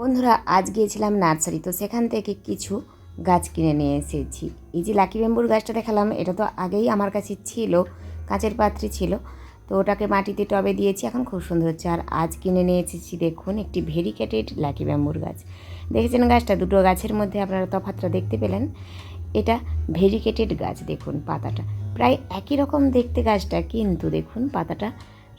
বন্ধুরা, আজ গিয়েছিলাম নার্সারি, তো সেখান থেকে কিছু গাছ কিনে নিয়ে এসেছি। এই যে লাকি ব্যাম্বুর গাছটা দেখালাম, এটা তো আগেই আমার কাছে ছিল, কাঁচের পাত্রে ছিল, তো ওটাকে মাটিতে টবে দিয়েছি, এখন খুব সুন্দর হচ্ছে। আর আজ কিনে নিয়ে এসেছি, দেখুন, একটি ভেরিকেটেড লাকি ব্যাম্বুর গাছ। দেখেছেন গাছটা? দুটো গাছের মধ্যে আপনারা তফাতটা দেখতে পেলেন। এটা ভেরিকেটেড গাছ, দেখুন পাতাটা। প্রায় একই রকম দেখতে গাছটা, কিন্তু দেখুন, পাতাটা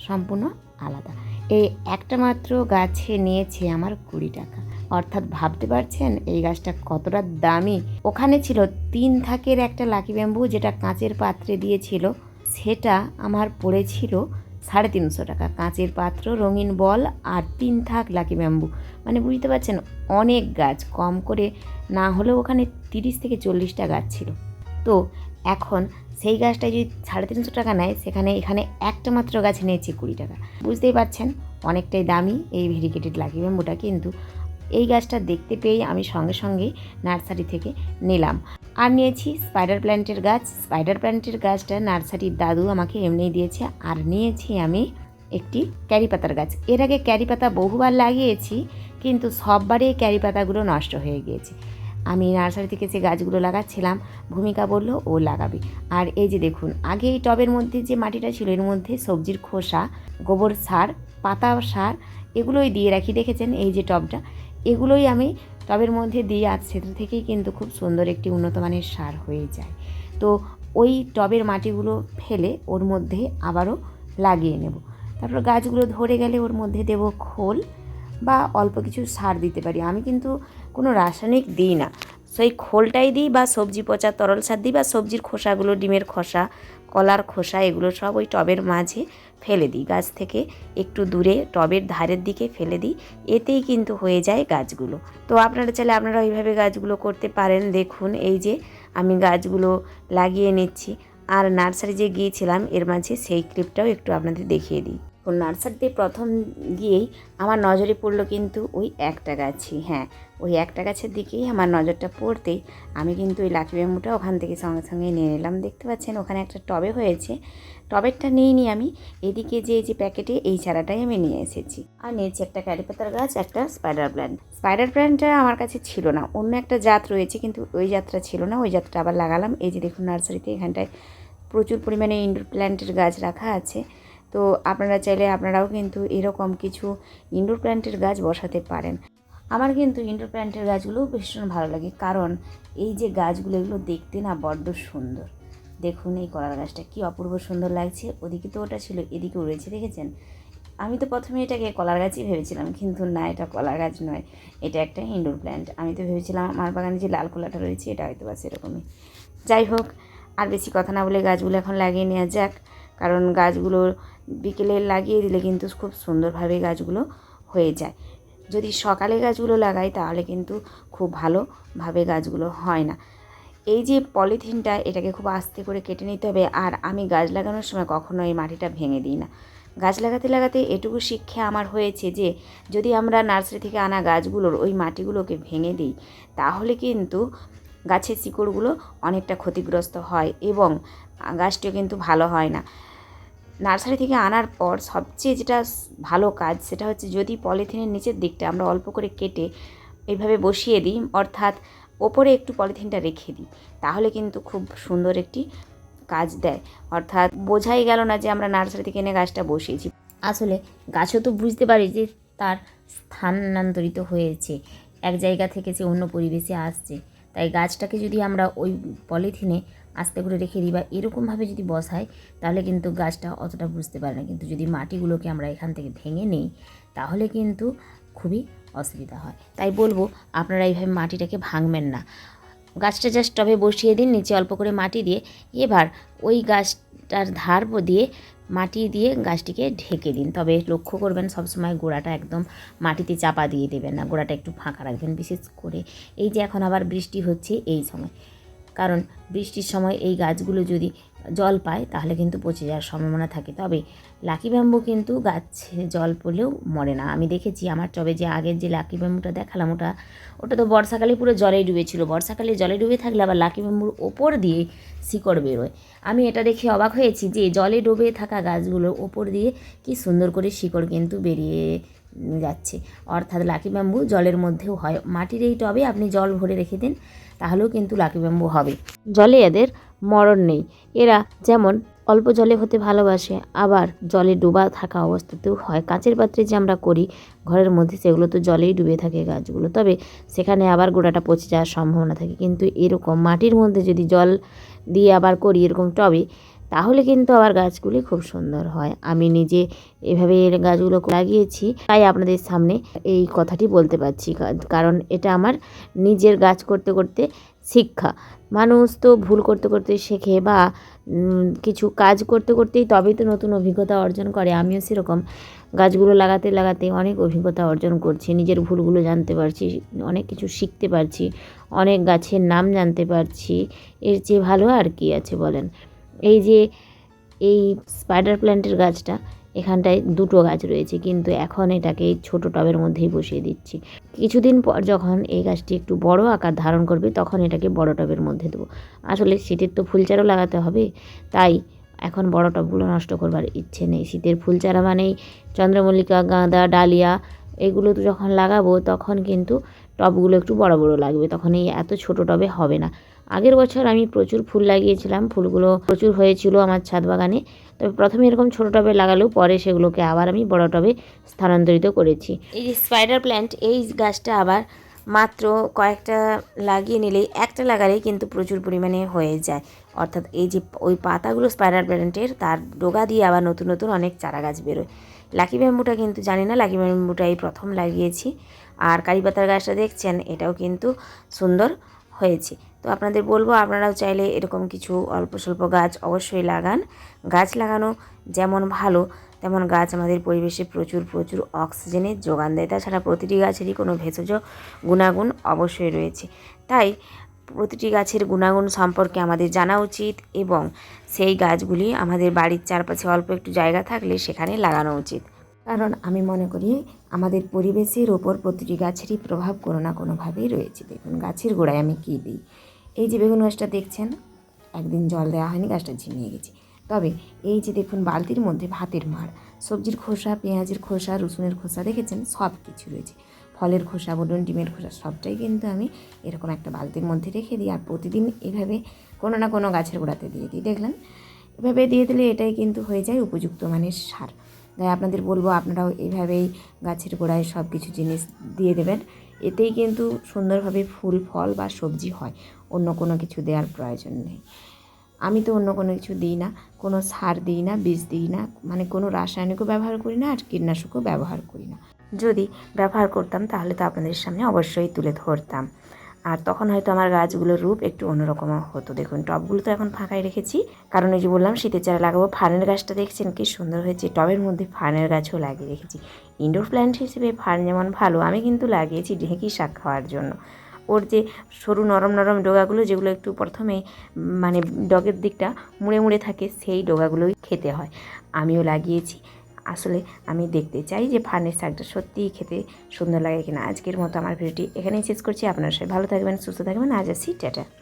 সম্পূর্ণ আলাদা। এই একটা মাত্র গাছে নিয়েছে আমার কুড়ি টাকা। অর্থাৎ ভাবতে পারছেন এই গাছটা কতটা দামি? ওখানে ছিল তিন থাকের একটা লাকি ব্যাম্বু যেটা কাঁচের পাত্রে দিয়েছিল। সেটা আমার পড়েছিল সাড়ে তিনশো টাকা। কাঁচের পাত্র, রঙিন বল আর তিন থাক লাকি ব্যাম্বু মানে বুঝতে পারছেন, অনেক গাছ। কম করে না হলেও ওখানে তিরিশ থেকে চল্লিশটা গাছ ছিল। তো এখন সেই গাছটা যদি সাড়ে তিনশো টাকা নেয়, সেখানে এখানে একটা মাত্র গাছ নিয়েছি কুড়ি টাকা। বুঝতেই পারছেন, অনেকটাই দামি এই ভেরিকেটেড লাকি ব্যাম্বুটা, কিন্তু এই গাছটা দেখতে পেয়েই আমি সঙ্গে সঙ্গে নার্সারি থেকে নিলাম। আর নিয়েছি স্পাইডার প্ল্যান্টের গাছ। স্পাইডার প্ল্যান্টের গাছটা নার্সারির দাদু আমাকে এমনিই দিয়েছে। আর নিয়েছি আমি একটি ক্যারি পাতার গাছ। এর আগে ক্যারি পাতা বহুবার লাগিয়েছি, কিন্তু সববারে ক্যারি পাতাগুলো নষ্ট হয়ে গিয়েছে। আমি নার্সারি থেকে যে গাছগুলো লাগাচ্ছিলাম, ভূমিকা বলল, ও লাগাবে। আর এই যে দেখুন, আগে এই টবের মধ্যে যে মাটিটা ছিল, এর মধ্যে সবজির খোসা, গোবর সার, পাতা সার, এগুলোই দিয়ে রাখি। দেখেছেন এই যে টবটা? এগুলোই আমি টবের মধ্যে দিয়ে আজ সেটা থেকেই কিন্তু খুব সুন্দর একটি উন্নত মানের সার হয়ে যায়। তো ওই টবের মাটিগুলো ফেলে ওর মধ্যে আবারও লাগিয়ে নেব। তারপর গাছগুলো ধরে গেলে ওর মধ্যে দেব খোল বা অল্প কিছু সার দিতে পারি। আমি কিন্তু কোনো রাসায়নিক দিই না। সেই খোলটাই দিই বা সবজি পচা, তরল সার দিই বা সবজির খোসাগুলো, ডিমের খোসা, কলার খোসা, এগুলো সব ওই টবের মাঝে ফেলে দিই। গাছ থেকে একটু দূরে, টবের ধারের দিকে ফেলে দিই। এতেই কিন্তু হয়ে যায় গাছগুলো। তো আপনারা চাইলে আপনারা ওইভাবে গাছগুলো করতে পারেন। দেখুন, এই যে আমি গাছগুলো লাগিয়ে নিচ্ছি। আর নার্সারি যে গিয়েছিলাম, এর মাঝে সেই ক্লিপটাও একটু আপনাদের দেখিয়ে দিই। তো নার্সারিতে প্রথম গিয়েই আমার নজরে পড়ল কিন্তু ওই একটা গাছই হ্যাঁ। ওই একটা গাছের দিকেই আমার নজরটা পড়তেই আমি কিন্তু ওই লাকি ব্যাম্বুটা ওখান থেকে সঙ্গে সঙ্গে নিয়ে নিলাম। দেখতে পাচ্ছেন ওখানে একটা টবে হয়েছে। টবেরটা নিয়ে নিই আমি, এদিকে যে যে প্যাকেটে এই চারাটাই আমি নিয়ে এসেছি। আর নিয়েছি একটা ক্যারিপাতার গাছ, একটা স্পাইডার প্ল্যান্ট স্পাইডার প্ল্যান্টটা আমার কাছে ছিল না, অন্য একটা জাত রয়েছে কিন্তু ওই জাতটা ছিল না, ওই জাতটা আবার লাগালাম। এই যে দেখুন নার্সারিতে এখানটায় প্রচুর পরিমাণে ইনডোর প্ল্যান্টের গাছ রাখা আছে। তো আপনারা চাইলে আপনারাও কিন্তু এরকম কিছু ইনডোর প্ল্যান্টের গাছ বসাতে পারেন। আমার কিন্তু ইনডোর প্ল্যান্টের গাছগুলো ভীষণ ভালো লাগে, কারণ এই যে গাছগুলো, এগুলো দেখতে না বড্ড সুন্দর। দেখুন এই কলার গাছটা কি অপূর্ব সুন্দর লাগছে। ওদিকে তো ওটা ছিল এদিকে উড়েছে দেখেছেন? আমি তো প্রথমে এটাকে কলার গাছই ভেবেছিলাম, কিন্তু না, এটা কলার গাছ নয়, এটা একটা ইনডোর প্ল্যান্ট আমি তো ভেবেছিলাম আমার বাগানে যে লাল কলাটা রয়েছে, এটা হয়তো বা সেরকমই। যাই হোক, আর বেশি কথা না বলে গাছগুলো এখন লাগিয়ে নেওয়া যাক। কারণ গাছগুলো বিকেলে লাগিয়ে দিলে কিন্তু খুব সুন্দরভাবে গাছগুলো হয়ে যায়। যদি সকালে গাছগুলো লাগাই তাহলে কিন্তু খুব ভালোভাবে গাছগুলো হয় না। এই যে পলিথিনটা, এটাকে খুব আস্তে করে কেটে নিতে হবে আর আমি গাছ লাগানোর সময় কখনো এই মাটিটা ভেঙে দিই না। গাছ লাগাতে লাগাতে এটুকু শিক্ষা আমার হয়েছে যে, যদি আমরা নার্সারি থেকে আনা গাছগুলোর ওই মাটিগুলোকে ভেঙে দিই, তাহলে কিন্তু গাছের শিকড়গুলো অনেকটা ক্ষতিগ্রস্ত হয় এবং গাছটিও কিন্তু ভালো হয় না। নার্সারি থেকে আনার পর সবচেয়ে যেটা ভালো কাজ সেটা হচ্ছে যদি পলিথিনের নিচের দিকটা আমরা অল্প করে কেটে এইভাবে বসিয়ে দিই, অর্থাৎ ওপরে একটু পলিথিনটা রেখে দিই, তাহলে কিন্তু খুব সুন্দর একটি কাজ দেয়। অর্থাৎ বোঝাই গেল না যে আমরা নার্সারি থেকে এনে গাছটা বসিয়েছি। আসলে গাছও তো বুঝতে পারি যে তার স্থানান্তরিত হয়েছে, এক জায়গা থেকে সে অন্য পরিবেশে আসছে। তাই গাছটাকে যদি আমরা ওই পলিথিনে আস্তে করে রেখে দিই বা এরকমভাবে যদি বসাই, তাহলে কিন্তু গাছটা অতটা বুঝতে পারে না। কিন্তু যদি মাটিগুলোকে আমরা এখান থেকে ভেঙে নিই, তাহলে কিন্তু খুবই অসুবিধা হয়। তাই বলব, আপনারা এইভাবে মাটিটাকে ভাঙবেন না। গাছটা জাস্ট টবে বসিয়ে দিন, নিচে অল্প করে মাটি দিয়ে, এবার ওই গাছটার ধার দিয়ে মাটি দিয়ে গাছটিকে ঢেকে দিন। তবে লক্ষ্য করবেন সবসময় গোড়াটা একদম মাটিতে চাপা দিয়ে দেবেন না। গোড়াটা একটু ফাঁকা রাখবেন, বিশেষ করে এই যে এখন আবার বৃষ্টি হচ্ছে এই সময়। কারণ বৃষ্টির সময় এই গাছগুলো যদি জল পায়, তাহলে কিন্তু পচে যাওয়ার সম্ভাবনা থাকে। তবে লাকি ব্যাম্বু কিন্তু গাছে জল পড়লেও মরে না। আমি দেখেছি আমার টবে যে আগের যে লাকি ব্যাম্বুটা দেখালাম, ওটা ওটা তো বর্ষাকালে পুরো জলে ডুবেছিল। বর্ষাকালে জলে ডুবে থাকলে আবার লাকি ব্যাম্বুর ওপর দিয়ে শিকড় বেরোয়। আমি এটা দেখে অবাক হয়েছি যে জলে ডুবে থাকা গাছগুলোর ওপর দিয়ে কি সুন্দর করে শিকড় কিন্তু বেরিয়ে যাচ্ছে। অর্থাৎ লাকি ব্যাম্বু জলের মধ্যেও হয়। মাটির এই টবে আপনি জল ভরে রেখে দিন, তাহলেও কিন্তু লাকি ব্যাম্বু হবে। জলে এদের মরণ নেই। এরা যেমন অল্প জলে হতে ভালোবাসে, আবার জলে ডোবা থাকা অবস্থাতেও হয়। কাঁচের পাত্রে যে আমরা করি, ঘরের মধ্যে সেগুলো তো জলেই ডুবে থাকে গাছগুলো। তবে সেখানে আবার গোড়াটা পচে যাওয়ার সম্ভাবনা থাকে। কিন্তু এরকম মাটির মধ্যে যদি জল দিয়ে আবার করি এরকম টবে তাহলে কিন্তু আবার গাছগুলি খুব সুন্দর হয়। আমি নিজে এভাবে গাছগুলো লাগিয়েছি, তাই আপনাদের সামনে এই কথাটি বলতে পারছি। কারণ এটা আমার নিজের গাছ করতে করতে শিক্ষা। মানুষ তো ভুল করতে করতে শেখে বা কিছু কাজ করতে করতেই তবেই তো নতুন অভিজ্ঞতা অর্জন করে। আমিও সেরকম গাছগুলো লাগাতে লাগাতে অনেক অভিজ্ঞতা অর্জন করছি, নিজের ভুলগুলো জানতে পারছি, অনেক কিছু শিখতে পারছি, অনেক গাছের নাম জানতে পারছি। এর চেয়ে ভালো আর কি আছে বলেন? এই যে, এই স্পাইডার প্ল্যান্টের গাছটা, এখানটায় দুটো গাছ রয়েছে, কিন্তু এখন এটাকে ছোটো টবের মধ্যেই বসিয়ে দিচ্ছি। কিছুদিন পর যখন এই গাছটি একটু বড় আকার ধারণ করবে, তখন এটাকে বড় টবের মধ্যে দেবো। আসলে শীতের তো ফুল চারাও লাগাতে হবে, তাই এখন বড় টবগুলো নষ্ট করবার ইচ্ছে নেই। শীতের ফুল চারা মানেই চন্দ্রমল্লিকা, গাঁদা, ডালিয়া, এগুলো তো যখন লাগাবো, তখন কিন্তু টবগুলো একটু বড় বড় লাগবে, তখন এই এত ছোট টবে হবে না। আগের বছর আমি প্রচুর ফুল লাগিয়েছিলাম, ফুলগুলো প্রচুর হয়েছিল আমার ছাদ বাগানে। তবে প্রথমে এরকম ছোটো টবে লাগালেও পরে সেগুলোকে আবার আমি বড় টবে স্থানান্তরিত করেছি। এই যে স্পাইডার প্ল্যান্ট এই গাছটা আবার মাত্র কয়েকটা লাগিয়ে নিলেই একটা লাগালেই কিন্তু প্রচুর পরিমাণে হয়ে যায়। অর্থাৎ এই যে ওই পাতাগুলো স্পাইডার প্ল্যান্টের তার ডোগা দিয়ে আবার নতুন নতুন অনেক চারা গাছ বেরোয়। লাকি ব্যাম্বুটা কিন্তু জানি না লাকি ব্যাম্বুটা এই প্রথম লাগিয়েছি। আর কারি পাতার গাছটা দেখছেন, এটাও কিন্তু সুন্দর। হয়েছে। তো আপনাদের বলব, আপনারাও চাইলে এরকম কিছু অল্প স্বল্প গাছ অবশ্যই লাগান। গাছ লাগানো যেমন ভালো, তেমন গাছ আমাদের পরিবেশে প্রচুর প্রচুর অক্সিজেনের যোগান দেয়। তাছাড়া প্রতিটি গাছেরই কোনো ভেষজ গুণাগুণ অবশ্যই রয়েছে। তাই প্রতিটি গাছের গুণাগুণ সম্পর্কে আমাদের জানা উচিত এবং সেই গাছগুলি আমাদের বাড়ির চারপাশে অল্প একটু জায়গা থাকলে সেখানে লাগানো উচিত। কারণ আমি মনে করি আমাদের পরিবেশের ওপর প্রতিটি গাছেরই প্রভাব কোনো না কোনোভাবেই রয়েছে। দেখুন, গাছের গোড়ায় আমি কী দিই? এই যে বেগুন গাছটা দেখছেন, একদিন জল দেওয়া হয়নি, গাছটা ঝিমিয়ে গেছে। তবে এই যে দেখুন, বালতির মধ্যে ভাতের মাড়, সবজির খোসা, পেঁয়াজের খোসা, রসুনের খোসা দেখেছেন, সব কিছু রয়েছে। ফলের খোসা বলুন ডিমের খোসা, সবটাই কিন্তু আমি এরকম একটা বালতির মধ্যে রেখে দিই আর প্রতিদিন এভাবে কোনো না কোনো গাছের গোড়াতে দিয়ে দিই। দেখলেন? এভাবে দিয়ে দিলে এটাই কিন্তু হয়ে যায় উপযুক্ত মানের সার। তাই আপনাদের বলব আপনারাও এইভাবেই গাছের গোড়ায় সব কিছু জিনিস দিয়ে দেবেন। এতেই কিন্তু সুন্দরভাবে ফুল, ফল বা সবজি হয়। অন্য কোনো কিছু দেওয়ার প্রয়োজন নেই। আমি তো অন্য কোনো কিছু দিই না। কোনো সার দিই না, বীজ দিই না। মানে কোনো রাসায়নিকও ব্যবহার করি না আর কীটনাশকও ব্যবহার করি না। যদি ব্যবহার করতাম তাহলে তো আপনাদের সামনে অবশ্যই তুলে ধরতাম। আর তখন হয়তো আমার গাছগুলোর রূপ একটু অন্যরকম হতো। দেখুন টবগুলো তো এখন ফাঁকাই রেখেছি। কারণ ওই যে বললাম, শীতের চারা লাগাবো। ফার্নের গাছটা দেখছেন কি সুন্দর হয়েছে। টবের মধ্যে ফার্নের গাছও লাগিয়ে রেখেছি। ইনডোর প্ল্যান্ট হিসেবে ফার্ন যেমন ভালো, আমি কিন্তু লাগিয়েছি ঢেঁকি শাক খাওয়ার জন্য। ওর যে সরু নরম নরম ডোগাগুলো, যেগুলো একটু প্রথমে মানে ডগের দিকটা মুড়ে মুড়ে থাকে, সেই ডোগাগুলোই খেতে হয়। আমিও লাগিয়েছি। আসলে আমি দেখতে চাই যে ফার্নের শাকটা সত্যিই খেতে সুন্দর লাগে কিনা। আজকের মতো আমার ভিডিওটি এখানেই শেষ করছি। আপনারা সবাই ভালো থাকবেন, সুস্থ থাকবেন। আজ আসি, টাটা।